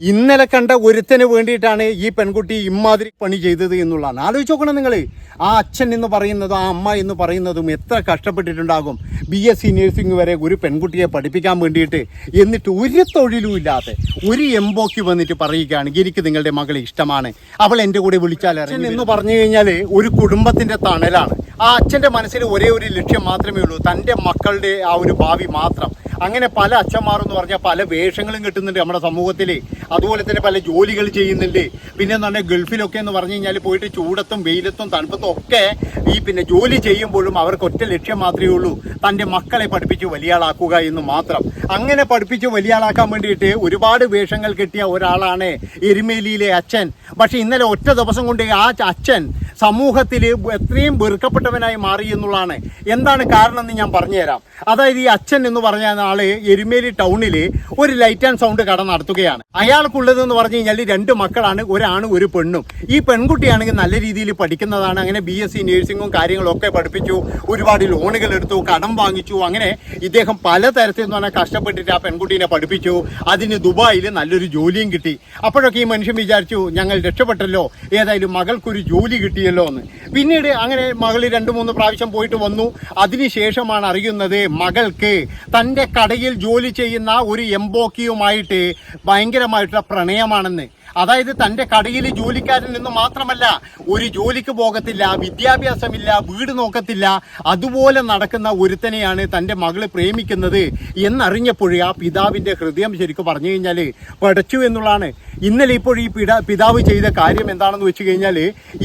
ഇന്നലെ കണ്ട ഒരുത്തന് വേണ്ടിയിട്ടാണ് ഈ പെൺകുട്ടി ഇമാതിരി പണി ചെയ്തത് എന്നുള്ളതാണ്. ആലോചിച്ച് നോക്കണം നിങ്ങൾ ആ അച്ഛൻ എന്ന് പറയുന്നതും ആ അമ്മ എന്ന് പറയുന്നതും എത്ര കഷ്ടപ്പെട്ടിട്ടുണ്ടാകും. ബി എസ് സി നഴ്സിംഗ് വരെ ഒരു പെൺകുട്ടിയെ പഠിപ്പിക്കാൻ വേണ്ടിയിട്ട് എന്നിട്ട് ഒരു തൊഴിലും ഇല്ലാതെ ഒരു എംബോക്ക് വന്നിട്ട് പറയുകയാണ് എനിക്ക് നിങ്ങളുടെ മകളെ ഇഷ്ടമാണ്. അവൾ എന്റെ കൂടെ വിളിച്ചാൽ അച്ഛൻ എന്ന് പറഞ്ഞു കഴിഞ്ഞാൽ ഒരു കുടുംബത്തിന്റെ തണലാണ്. ആ അച്ഛന്റെ മനസ്സിൽ ഒരേ ഒരു ലക്ഷ്യം മാത്രമേ ഉള്ളൂ. തന്റെ മക്കളുടെ ആ ഒരു ഭാവി മാത്രം. അങ്ങനെ പല അച്ഛന്മാർ എന്ന് പറഞ്ഞാൽ പല വേഷങ്ങളും കിട്ടുന്നുണ്ട് നമ്മുടെ സമൂഹത്തിൽ അതുപോലെ തന്നെ പല ജോലികൾ ചെയ്യുന്നുണ്ട്. പിന്നെ എന്ന് പറഞ്ഞാൽ ഗൾഫിലൊക്കെ എന്ന് പറഞ്ഞു കഴിഞ്ഞാൽ പോയിട്ട് ചൂടത്തും വെയിലത്തും തണുപ്പത്തും ഒക്കെ ഈ പിന്നെ ജോലി ചെയ്യുമ്പോഴും അവർക്ക് ഒറ്റ ലക്ഷ്യം മാത്രമേ ഉള്ളൂ. തന്റെ മക്കളെ പഠിപ്പിച്ച് വലിയാളാക്കുക എന്ന് മാത്രം. അങ്ങനെ പഠിപ്പിച്ച് വലിയാളാക്കാൻ വേണ്ടിയിട്ട് ഒരുപാട് വേഷങ്ങൾ കിട്ടിയ ഒരാളാണ് എരുമേലിയിലെ അച്ഛൻ. പക്ഷേ ഇന്നലെ ഒറ്റ ദിവസം കൊണ്ട് ആ അച്ഛൻ സമൂഹത്തിൽ എത്രയും വെറുക്കപ്പെട്ടവനായി മാറി എന്നുള്ളതാണ്. എന്താണ് കാരണം എന്ന് ഞാൻ പറഞ്ഞുതരാം. അതായത് ഈ അച്ഛൻ എന്ന് പറഞ്ഞ ആൾ എരുമേലി ടൗണിൽ ഒരു ലൈറ്റ് ആൻഡ് സൗണ്ട് കട നടത്തുകയാണ്. അയാൾക്കുള്ളത് എന്ന് പറഞ്ഞു കഴിഞ്ഞാൽ രണ്ട് മക്കളാണ് ഒരാണ് ഒരു പെണ്ണും. ഈ പെൺകുട്ടിയാണെങ്കിൽ നല്ല രീതിയിൽ പഠിക്കുന്നതാണ്. അങ്ങനെ ബി എസ് സി നഴ്സിംഗും കാര്യങ്ങളൊക്കെ പഠിപ്പിച്ചു ഒരുപാട് ലോണുകൾ എടുത്തു കടം വാങ്ങിച്ചു. അങ്ങനെ ഇദ്ദേഹം പലതരത്തിൽ എന്ന് പറഞ്ഞാൽ കഷ്ടപ്പെട്ടിട്ട് ആ പെൺകുട്ടീനെ പഠിപ്പിച്ചു. അതിന് ദുബായിൽ നല്ലൊരു ജോലിയും കിട്ടി. അപ്പോഴൊക്കെ ഈ മനുഷ്യൻ വിചാരിച്ചു ഞങ്ങൾ രക്ഷപ്പെട്ടല്ലോ ഏതായാലും മകൾക്കൊരു ജോലി കിട്ടിയല്ലോ എന്ന്. പിന്നീട് അങ്ങനെ മകൾ രണ്ട് മൂന്ന് പ്രാവശ്യം പോയിട്ട് വന്നു. അതിനുശേഷമാണ് അറിയുന്നത് മകൾക്ക് തന്റെ കടയിൽ ജോലി ചെയ്യുന്ന ഒരു എംബോക്കിയുമായിട്ട് ഭയങ്കരമായിട്ടുള്ള പ്രണയമാണെന്ന്. അതായത് തന്റെ കടയിൽ ജോലിക്കാരൻ നിന്ന് മാത്രമല്ല ഒരു ജോലിക്ക് പോകത്തില്ല വിദ്യാഭ്യാസമില്ല വീട് നോക്കത്തില്ല അതുപോലെ നടക്കുന്ന ഒരുത്തനെയാണ് തന്റെ മകൾ പ്രേമിക്കുന്നത് എന്നറിഞ്ഞപ്പോഴേ ആ പിതാവിന്റെ ഹൃദയം ശരിക്കും പറഞ്ഞു കഴിഞ്ഞാൽ പടച്ചു എന്നുള്ളതാണ്. ഇന്നലെ ഇപ്പോൾ ഈ പിതാ പിതാവ് ചെയ്ത കാര്യം എന്താണെന്ന് വെച്ച് കഴിഞ്ഞാൽ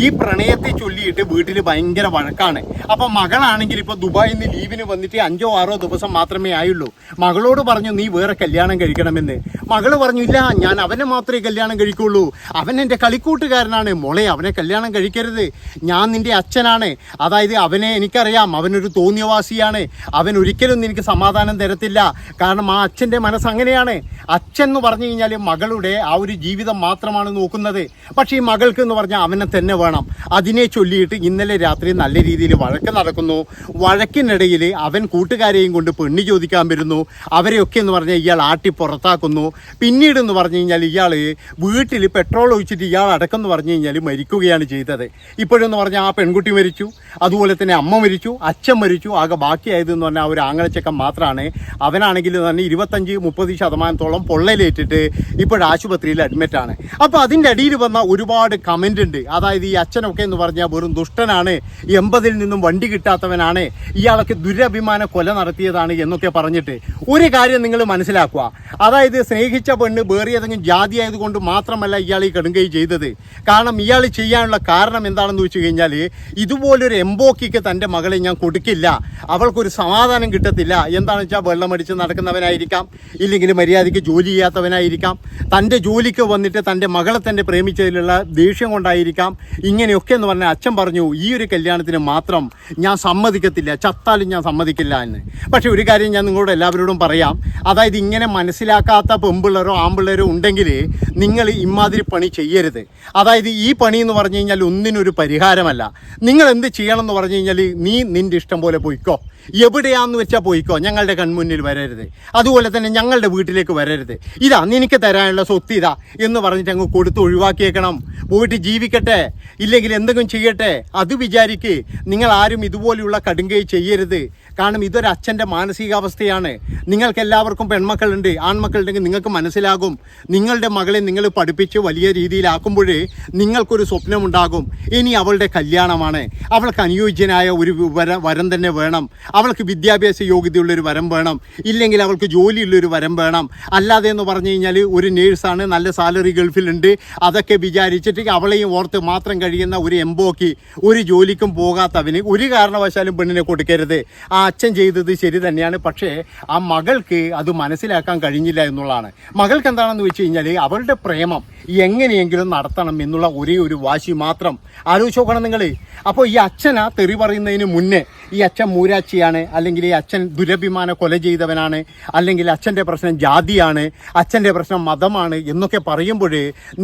ഈ പ്രണയത്തെ ചൊല്ലിയിട്ട് വീട്ടിൽ ഭയങ്കര വഴക്കാണ്. അപ്പൊ മകളാണെങ്കിൽ ഇപ്പോൾ ദുബായിൽ നിന്ന് ലീവിന് വന്നിട്ട് അഞ്ചോ ആറോ ദിവസം മാത്രമേ ആയുള്ളൂ. മകളോട് പറഞ്ഞു നീ വേറെ കല്യാണം കഴിക്കണമെന്ന്. മകൾ പറഞ്ഞു ഇല്ല ഞാൻ അവനെ മാത്രമേ കല്യാണം കഴിക്കുള്ളൂ അവൻ എന്റെ കളിക്കൂട്ടുകാരനാണ്. മോളെ അവനെ കല്യാണം കഴിക്കരുത്. ഞാൻ നിന്റെ അച്ഛനാണ്. അതായത് അവനെ എനിക്കറിയാം. അവനൊരു തോന്നിയവാസിയാണ്. അവൻ ഒരിക്കലും എനിക്ക് സമാധാനം തരത്തില്ല. കാരണം ആ അച്ഛന്റെ മനസ്സ് അങ്ങനെയാണ്. അച്ഛൻ എന്ന് പറഞ്ഞു കഴിഞ്ഞാൽ മകളുടെ ആ ഒരു ജീവിതം മാത്രമാണ് നോക്കുന്നത്. പക്ഷേ ഈ മകൾക്ക് എന്ന് പറഞ്ഞാൽ അവനെ തന്നെ വേണം. അതിനെ ചൊല്ലിയിട്ട് ഇന്നലെ രാത്രി നല്ല രീതിയിൽ വഴക്ക് നടക്കുന്നു. വഴക്കിനിടയിൽ അവൻ കൂട്ടുകാരെയും കൊണ്ട് പെണ്ണി ചോദിക്കാൻ വരുന്നു. അവരെയൊക്കെ എന്ന് പറഞ്ഞാൽ ഇയാൾ ആട്ടി പുറത്താക്കുന്നു. പിന്നീട് എന്ന് പറഞ്ഞു കഴിഞ്ഞാൽ ഇയാൾ വീട്ടിൽ പെട്രോൾ ഒഴിച്ചിട്ട് ഇയാൾ അടക്കം പറഞ്ഞു കഴിഞ്ഞാൽ മരിക്കുകയാണ് ചെയ്തത്. ഇപ്പോഴെന്ന് പറഞ്ഞാൽ ആ പെൺകുട്ടി മരിച്ചു അതുപോലെ തന്നെ അമ്മ മരിച്ചു അച്ഛൻ മരിച്ചു ആകെ ബാക്കിയായതെന്ന് പറഞ്ഞാൽ ആ ഒരു ആങ്ങളച്ചക്കൻ മാത്രമാണ്. അവനാണെങ്കിൽ തന്നെ ഇരുപത്തഞ്ച് മുപ്പത് ശതമാനത്തോളം പൊള്ളലേറ്റിട്ട് ഇപ്പോൾ ആശുപത്രിയിൽ അഡ്മിറ്റാണ് അപ്പോൾ അതിന്റെ അടിയിൽ വന്ന ഒരുപാട് കമന്റ് ഉണ്ട്. അതായത് ഈ അച്ഛനൊക്കെ എന്ന് പറഞ്ഞാൽ വെറും ദുഷ്ടനാണ് എൺപതിൽ നിന്നും വണ്ടി കിട്ടാത്തവനാണ് ഇയാളൊക്കെ ദുരഭിമാന കൊല നടത്തിയതാണ് എന്നൊക്കെ പറഞ്ഞിട്ട് ഒരു കാര്യം നിങ്ങൾ മനസ്സിലാക്കുക. അതായത് സ്നേഹിച്ച പെണ്ണ് വേറെ ഏതെങ്കിലും ജാതി ആയതുകൊണ്ട് മാത്രമല്ല ഇയാൾ ഈ ചെയ്തത്. കാരണം ഇയാൾ ചെയ്യാനുള്ള കാരണം എന്താണെന്ന് വെച്ച് കഴിഞ്ഞാൽ ഇതുപോലൊരു എംബോക്കിക്ക് തന്റെ മകളെ ഞാൻ കൊടുക്കില്ല. അവൾക്കൊരു സമാധാനം കിട്ടത്തില്ല. എന്താണെന്ന് വെച്ചാൽ വെള്ളമടിച്ച് നടക്കുന്നവനായിരിക്കാം. ഇല്ലെങ്കിൽ മര്യാദയ്ക്ക് ജോലി ചെയ്യാത്തവനായിരിക്കാം. തന്റെ ജോലിക്ക് വന്നിട്ട് തന്റെ മകളെ തന്നെ പ്രേമിച്ചതിലുള്ള ദേഷ്യം കൊണ്ടായിരിക്കാം. ഇങ്ങനെയൊക്കെ എന്ന് പറഞ്ഞാൽ അച്ഛൻ പറഞ്ഞു ഈ ഒരു കല്യാണത്തിന് മാത്രം ഞാൻ സമ്മതിക്കത്തില്ല. ചത്താലും ഞാൻ സമ്മതിക്കില്ല എന്ന്. പക്ഷേ ഒരു കാര്യം ഞാൻ നിങ്ങളോട് എല്ലാവരോടും പറയാം. അതായത് ഇങ്ങനെ മനസ്സിലാക്കാത്ത പെമ്പിള്ളേരോ ആമ്പിള്ളേരോ ഉണ്ടെങ്കിൽ നിങ്ങൾ ഇമാതിരി പണി ചെയ്യരുത്. അതായത് ഈ പണി എന്ന് പറഞ്ഞു കഴിഞ്ഞാൽ ഒന്നിനൊരു പരിഹാരമല്ല. നിങ്ങൾ എന്ത് ചെയ്യണം എന്ന് പറഞ്ഞു കഴിഞ്ഞാൽ നീ നിന്റെ ഇഷ്ടം പോലെ പോയിക്കോ. എവിടെയാന്ന് വെച്ചാൽ പോയിക്കോ. ഞങ്ങളുടെ കൺമുന്നിൽ വരരുത്. അതുപോലെ തന്നെ ഞങ്ങളുടെ വീട്ടിലേക്ക് വരരുത്. ഇതാ നിനക്ക് തരാനുള്ള സ്വത്ത് ഇതാ എന്ന് പറഞ്ഞിട്ട് അങ്ങ് കൊടുത്ത് ഒഴിവാക്കിയേക്കണം. പോയിട്ട് ജീവിക്കട്ടെ. ഇല്ലെങ്കിൽ എന്തെങ്കിലും ചെയ്യട്ടെ. അത് വിചാരിക്ക് നിങ്ങൾ ആരും ഇതുപോലെയുള്ള കടുങ്കൈ ചെയ്യരുത്. കാരണം ഇതൊരു അച്ഛന്റെ മാനസികാവസ്ഥയാണ്. നിങ്ങൾക്ക് എല്ലാവർക്കും പെൺമക്കളുണ്ട് ആൺമക്കളുണ്ടെങ്കിൽ നിങ്ങൾക്ക് മനസ്സിലാകും. നിങ്ങളുടെ മകളെ നിങ്ങൾ പഠിപ്പിച്ച് വലിയ രീതിയിലാക്കുമ്പോഴേ നിങ്ങൾക്കൊരു സ്വപ്നമുണ്ടാകും. ഇനി അവളുടെ കല്യാണമാണ്. അവൾക്ക് അനുയോജ്യനായ ഒരു വര വരം തന്നെ വേണം. അവൾക്ക് വിദ്യാഭ്യാസ യോഗ്യതയുള്ളൊരു വരം വേണം. ഇല്ലെങ്കിൽ അവൾക്ക് ജോലിയുള്ളൊരു വരം വേണം. അല്ലാതെ എന്ന് പറഞ്ഞു കഴിഞ്ഞാൽ ഒരു നേഴ്സാണ് നല്ല സാലറി ഗൾഫിലുണ്ട്. അതൊക്കെ വിചാരിച്ചിട്ട് അവളെയും ഓർത്ത് മാത്രം കഴിയുന്ന ഒരു എംബോക്ക് ഒരു ജോലിക്കും പോകാത്തവന് ഒരു കാരണവശാലും പെണ്ണിനെ കൊടുക്കരുത്. ആ അച്ഛൻ ചെയ്തത് ശരി തന്നെയാണ്. പക്ഷേ ആ മകൾക്ക് അത് മനസ്സിലാക്കാൻ കഴിഞ്ഞില്ല എന്നുള്ളതാണ്. മകൾക്ക് എന്താണെന്ന് വെച്ച് കഴിഞ്ഞാൽ അവളുടെ പ്രേമം എങ്ങനെയെങ്കിലും നടത്തണം എന്നുള്ള ഒരേ ഒരു വാശി മാത്രം. ആലോചിച്ച് നോക്കണം നിങ്ങൾ അപ്പോൾ ഈ അച്ഛനാ തെറി പറയുന്നതിന് മുന്നേ ഈ അച്ഛൻ മൂരാച്ചിയാണ് അല്ലെങ്കിൽ ഈ അച്ഛൻ ദുരഭിമാന കൊല ചെയ്തവനാണ് അല്ലെങ്കിൽ അച്ഛന്റെ പ്രശ്നം ജാതിയാണ് അച്ഛന്റെ പ്രശ്നം മതമാണ് എന്നൊക്കെ പറയുമ്പോൾ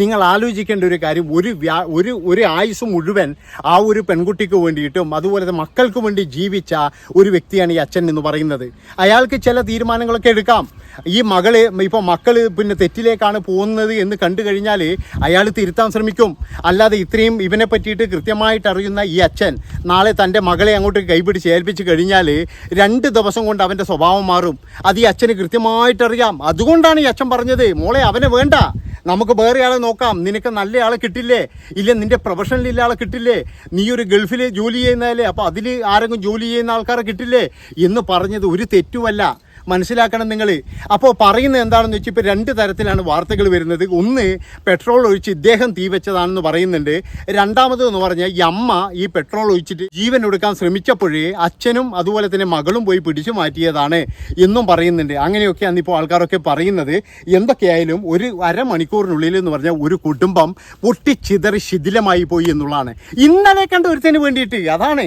നിങ്ങൾ ആലോചിക്കേണ്ട ഒരു കാര്യം ഒരു വ്യാ ഒരു ഒരു ആയുസ് മുഴുവൻ ആ ഒരു പെൺകുട്ടിക്ക് വേണ്ടിയിട്ടും അതുപോലെ മക്കൾക്ക് വേണ്ടി ജീവിച്ച ഒരു വ്യക്തിയാണ് ഈ അച്ഛൻ എന്ന് പറയുന്നത്. അയാൾക്ക് ചില തീരുമാനങ്ങളൊക്കെ എടുക്കാം. ഈ മകൾ ഇപ്പോൾ മക്കൾ പിന്നെ തെറ്റിലേക്കാണ് പോകുന്നത് എന്ന് കണ്ടു കഴിഞ്ഞാൽ അയാൾ തിരുത്താൻ ശ്രമിക്കും. അല്ലാതെ ഇത്രയും ഇവനെ പറ്റിയിട്ട് കൃത്യമായിട്ട് അറിയുന്ന ഈ അച്ഛൻ നാളെ തന്റെ മകളെ അങ്ങോട്ട് കൈപിടിച്ച് ഏൽപ്പിച്ച് കഴിഞ്ഞാൽ രണ്ട് ദിവസം കൊണ്ട് അവന്റെ സ്വഭാവം മാറും. അത് ഈ അച്ഛന് കൃത്യമായിട്ടറിയാം. അതുകൊണ്ടാണ് ഈ അച്ഛൻ പറഞ്ഞത് മോളെ അവനെ വേണ്ട. നമുക്ക് വേറെ ആളെ നോക്കാം. നിനക്ക് നല്ല ആളെ കിട്ടില്ലേ? ഇല്ല നിന്റെ പ്രൊഫഷനിൽ ആളെ കിട്ടില്ലേ? നീ ഒരു ഗൾഫിൽ ജോലി ചെയ്യുന്നതല്ലേ? അപ്പോൾ അതിൽ ആരെങ്കിലും ജോലി ചെയ്യുന്ന ആൾക്കാരെ കിട്ടില്ലേ? എന്ന് പറഞ്ഞത് ഒരു തെറ്റുമല്ല. മനസ്സിലാക്കണം നിങ്ങൾ. അപ്പോൾ പറയുന്നത് എന്താണെന്ന് വെച്ചാൽ ഇപ്പോൾ രണ്ട് തരത്തിലാണ് വാർത്തകൾ വരുന്നത്. ഒന്ന് പെട്രോൾ ഒഴിച്ച് ഇദ്ദേഹം തീ വെച്ചതാണെന്ന് പറയുന്നുണ്ട്. രണ്ടാമത് എന്ന് പറഞ്ഞാൽ ഈ അമ്മ ഈ പെട്രോൾ ഒഴിച്ചിട്ട് ജീവൻ എടുക്കാൻ ശ്രമിച്ചപ്പോഴേ അച്ഛനും അതുപോലെ തന്നെ മകളും പോയി പിടിച്ചു മാറ്റിയതാണ് എന്നും പറയുന്നുണ്ട്. അങ്ങനെയൊക്കെയാണ് ഇപ്പോൾ ആൾക്കാരൊക്കെ പറയുന്നത്. എന്തൊക്കെയായാലും ഒരു അരമണിക്കൂറിനുള്ളിൽ എന്ന് പറഞ്ഞാൽ ഒരു കുടുംബം പൊട്ടിച്ചിതറി ശിഥിലമായി പോയി എന്നുള്ളതാണ്. ഇന്നലെ കണ്ട ഒരുത്തിന് വേണ്ടിയിട്ട് അതാണ്.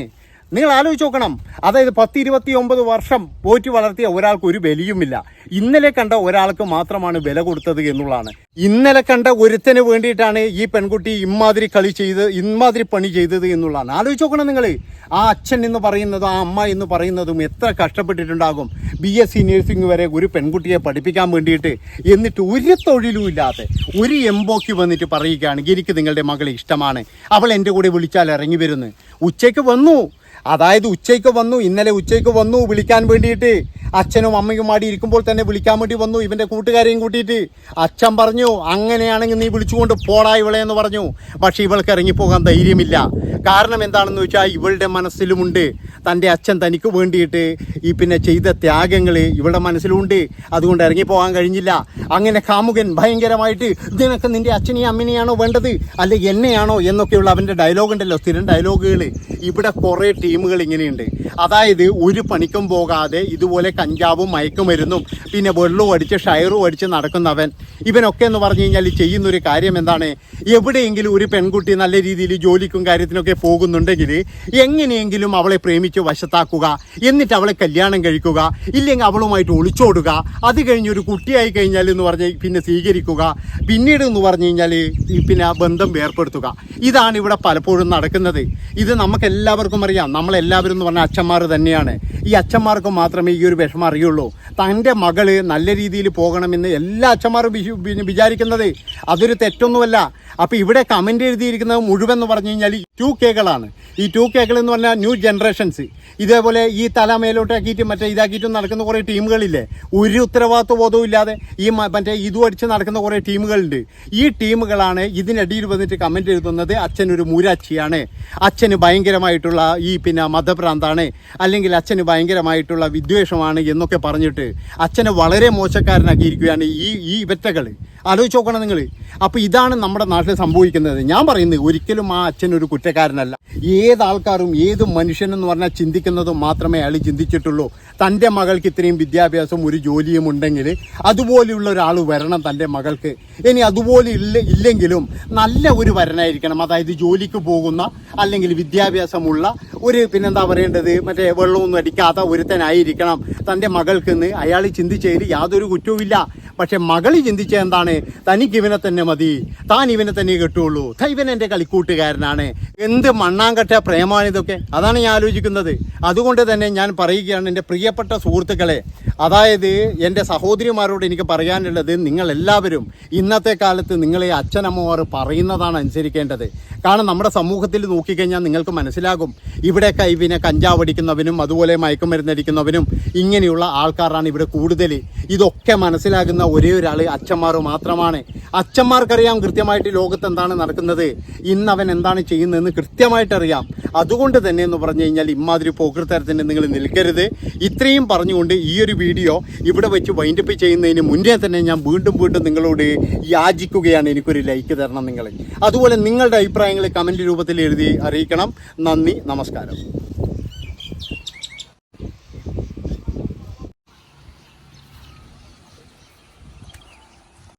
നിങ്ങൾ ആലോചിച്ച് നോക്കണം. അതായത് പത്ത് ഇരുപത്തി ഒമ്പത് വർഷം പോറ്റി വളർത്തിയ ഒരാൾക്ക് ഒരു വിലയുമില്ല ഇന്നലെ കണ്ട ഒരാൾക്ക് മാത്രമാണ് വില കൊടുത്തത് എന്നുള്ളതാണ്. ഇന്നലെ കണ്ട ഒരുത്തന് വേണ്ടിയിട്ടാണ് ഈ പെൺകുട്ടി ഇമ്മാതിരി കളി ചെയ്ത് ഇമ്മാതിരി പണി ചെയ്തത് എന്നുള്ളതാണ്. ആലോചിച്ച് നോക്കണം നിങ്ങൾ ആ അച്ഛൻ എന്ന് പറയുന്നതും ആ അമ്മ എന്ന് പറയുന്നതും എത്ര കഷ്ടപ്പെട്ടിട്ടുണ്ടാകും. ബി എസ് സി നഴ്സിംഗ് വരെ ഒരു പെൺകുട്ടിയെ പഠിപ്പിക്കാൻ വേണ്ടിയിട്ട് എന്നിട്ട് ഒരു തൊഴിലും ഇല്ലാതെ ഒരു എംബോക്ക് വന്നിട്ട് പറയുകയാണെങ്കിൽ എനിക്ക് നിങ്ങളുടെ മകളെ ഇഷ്ടമാണ്. അവൾ എന്റെ കൂടെ വിളിച്ചാൽ ഇറങ്ങി വരുന്നു. ഉച്ചയ്ക്ക് വന്നു. അതായത് ഉച്ചയ്ക്ക് വന്നു ഇന്നലെ ഉച്ചയ്ക്ക് വന്നു വിളിക്കാൻ വേണ്ടിയിട്ട്. അച്ഛനും അമ്മയും മാടി ഇരിക്കുമ്പോൾ തന്നെ വിളിക്കാൻ വേണ്ടി വന്നു. ഇവന്റെ കൂട്ടുകാരെയും കൂട്ടിയിട്ട് അച്ഛൻ പറഞ്ഞു അങ്ങനെയാണെങ്കിൽ നീ വിളിച്ചുകൊണ്ട് പോടാ ഇവളെ എന്ന് പറഞ്ഞു. പക്ഷേ ഇവൾക്ക് ഇറങ്ങിപ്പോകാൻ ധൈര്യമില്ല. കാരണം എന്താണെന്ന് വെച്ചാൽ ഇവളുടെ മനസ്സിലുമുണ്ട്. തന്റെ അച്ഛൻ തനിക്ക് വേണ്ടിയിട്ട് ഈ പിന്നെ ചെയ്ത ത്യാഗങ്ങൾ ഇവളുടെ മനസ്സിലുമുണ്ട് അതുകൊണ്ട് ഇറങ്ങിപ്പോകാൻ കഴിഞ്ഞില്ല. അങ്ങനെ കാമുകൻ ഭയങ്കരമായിട്ട് നിനക്ക് നിന്റെ അച്ഛനെയും അമ്മനെയാണോ വേണ്ടത്? അല്ലെ എന്നെയാണോ? എന്നൊക്കെയുള്ള അവന്റെ ഡയലോഗ് ഉണ്ടല്ലോ സ്ഥിരം ഡയലോഗുകൾ ഇവിടെ കുറേ ടീമുകൾ ഇങ്ങനെയുണ്ട്. അതായത് ഒരു പണിക്കും പോകാതെ ഇതുപോലെ കഞ്ചാവും മയക്കുമരുന്നും പിന്നെ വെള്ളവും അടിച്ച് ഷയറും അടിച്ച് നടക്കുന്നവൻ. ഇവനൊക്കെ എന്ന് പറഞ്ഞു കഴിഞ്ഞാൽ ചെയ്യുന്ന ഒരു കാര്യം എന്താണ്? എവിടെയെങ്കിലും ഒരു പെൺകുട്ടി നല്ല രീതിയിൽ ജോലിക്കും കാര്യത്തിനൊക്കെ പോകുന്നുണ്ടെങ്കിൽ എങ്ങനെയെങ്കിലും അവളെ പ്രേമിച്ച് വശത്താക്കുക എന്നിട്ട് അവളെ കല്യാണം കഴിക്കുക ഇല്ലെങ്കിൽ അവളുമായിട്ട് ഒളിച്ചോടുക. അത് കഴിഞ്ഞ് ഒരു കുട്ടിയായി കഴിഞ്ഞാൽ എന്ന് പറഞ്ഞ് പിന്നെ സ്വീകരിക്കുക. പിന്നീട് എന്ന് പറഞ്ഞു കഴിഞ്ഞാൽ പിന്നെ ബന്ധം വേർപ്പെടുത്തുക. ഇതാണ് ഇവിടെ പലപ്പോഴും നടക്കുന്നത്. ഇത് നമുക്ക് എല്ലാവർക്കും അറിയാം. നമ്മളെല്ലാവരും എന്ന് പറഞ്ഞാൽ അച്ഛന്മാർ തന്നെയാണ്. ഈ അച്ഛന്മാർക്ക് മാത്രമേ ഈ ഒരു വിഷമം അറിയുള്ളൂ. തന്റെ മകൾ നല്ല രീതിയിൽ പോകണമെന്ന് എല്ലാ അച്ഛന്മാരും വിചാരിക്കുന്നത് അതൊരു തെറ്റൊന്നുമല്ല. അപ്പോൾ ഇവിടെ കമന്റ് എഴുതിയിരിക്കുന്നത് മുഴുവൻ എന്ന് പറഞ്ഞു കഴിഞ്ഞാൽ ടു കേകളാണ് ഈ ടു കേകൾ എന്ന് പറഞ്ഞാൽ ന്യൂ ജനറേഷൻസ് ഇതേപോലെ ഈ തല മേലോട്ടാക്കിയിട്ടും മറ്റേ ഇതാക്കിയിട്ടും നടക്കുന്ന കുറേ ടീമുകളില്ലേ? ഒരു ഉത്തരവാദിത്വ ബോധവും ഇല്ലാതെ ഈ മറ്റേ ഇതും അടിച്ച് നടക്കുന്ന കുറേ ടീമുകളുണ്ട്. ഈ ടീമുകളാണ് ഇതിനിടയിൽ വന്നിട്ട് കമന്റ് എഴുതുന്നത് അച്ഛൻ ഒരു മൂരാച്ചിയാണ്. അച്ഛന് ഭയങ്കരമായിട്ടുള്ള ഈ പിന്നെ മതഭ്രാന്താണ്. അല്ലെങ്കിൽ അച്ഛന് ഭയങ്കരമായിട്ടുള്ള വിദ്വേഷമാണ് എന്നൊക്കെ പറഞ്ഞിട്ട് അച്ഛനെ വളരെ മോശക്കാരനാക്കിയിരിക്കുകയാണ് ഈ ഈ ഇവറ്റകൾ ആലോചിച്ച് നോക്കണം നിങ്ങൾ അപ്പോൾ ഇതാണ് നമ്മുടെ നാട്ടിൽ സംഭവിക്കുന്നത്. ഞാൻ പറയുന്നത് ഒരിക്കലും ആ അച്ഛൻ ഒരു കുറ്റക്കാരനല്ല. ഏത് ആൾക്കാരും ഏത് മനുഷ്യനെന്ന് പറഞ്ഞാൽ ചിന്തിക്കുന്നതും മാത്രമേ അയാൾ ചിന്തിച്ചിട്ടുള്ളൂ. തന്റെ മകൾക്ക് ഇത്രയും വിദ്യാഭ്യാസം ഒരു ജോലിയും ഉണ്ടെങ്കിൽ അതുപോലെയുള്ള ഒരാൾ വരണം തന്റെ മകൾക്ക്. ഇനി അതുപോലെ ഇല്ല ഇല്ലെങ്കിലും നല്ല ഒരു വരനായിരിക്കണം. അതായത് ജോലിക്ക് പോകുന്ന അല്ലെങ്കിൽ വിദ്യാഭ്യാസമുള്ള ഒരു പിന്നെന്താ പറയേണ്ടത്? മറ്റേ വെള്ളമൊന്നും അടിക്കാത്ത ഒരുത്തനായിരിക്കണം തന്റെ മകൾക്കെന്ന് അയാൾ ചിന്തിച്ചതിൽ യാതൊരു കുറ്റവുമില്ല. പക്ഷെ മകളി ചിന്തിച്ച എന്താണ്? തനിക്ക് ഇവനെ തന്നെ മതി. താൻ ഇവനെ തന്നെ കിട്ടുള്ളൂ ഇവൻ എന്റെ കളിക്കൂട്ടുകാരനാണ്. എന്ത് മണ്ണാങ്കട്ട പ്രേമാണിതൊക്കെ? അതാണ് ഞാൻ ആലോചിക്കുന്നത്. അതുകൊണ്ട് തന്നെ ഞാൻ പറയുകയാണ് എന്റെ പ്രിയപ്പെട്ട സുഹൃത്തുക്കളെ അതായത് എന്റെ സഹോദരിമാരോട് എനിക്ക് പറയാനുള്ളത് നിങ്ങളെല്ലാവരും ഇന്നത്തെ കാലത്ത് നിങ്ങളെ അച്ഛനമ്മമാർ പറയുന്നതാണ് അനുസരിക്കേണ്ടത്. കാരണം നമ്മുടെ സമൂഹത്തിൽ നോക്കിക്കഴിഞ്ഞാൽ നിങ്ങൾക്ക് മനസ്സിലാകും. ഇവിടെ കൈവിനെ കഞ്ചാവടിക്കുന്നവനും അതുപോലെ മയക്കുമരുന്നടിക്കുന്നവനും ഇങ്ങനെയുള്ള ആൾക്കാരാണ് ഇവിടെ കൂടുതൽ. ഇതൊക്കെ മനസ്സിലാകുന്ന ഒരേ ഒരാൾ അച്ഛന്മാർ മാത്രമാണ്. അച്ഛന്മാർക്കറിയാം കൃത്യമായിട്ട് ലോകത്ത് എന്താണ് നടക്കുന്നത്. ഇന്ന് അവൻ എന്താണ് ചെയ്യുന്നതെന്ന് കൃത്യമായിട്ടറിയാം. അതുകൊണ്ട് തന്നെ എന്ന് പറഞ്ഞു കഴിഞ്ഞാൽ ഇമാതിരി പോക്കൃത്തരത്തിന് നിങ്ങൾ നിൽക്കരുത്. ഇത്രയും പറഞ്ഞുകൊണ്ട് ഈ ഒരു വീഡിയോ ഇവിടെ വെച്ച് വൈൻഡപ്പ് ചെയ്യുന്നതിന് മുന്നേ തന്നെ ഞാൻ വീണ്ടും വീണ്ടും നിങ്ങളോട് യാചിക്കുകയാണ്. എനിക്കൊരു ലൈക്ക് തരണം നിങ്ങൾ അതുപോലെ നിങ്ങളുടെ അഭിപ്രായങ്ങൾ കമന്റ് രൂപത്തിൽ എഴുതി അറിയിക്കണം. നന്ദി നമസ്കാരം.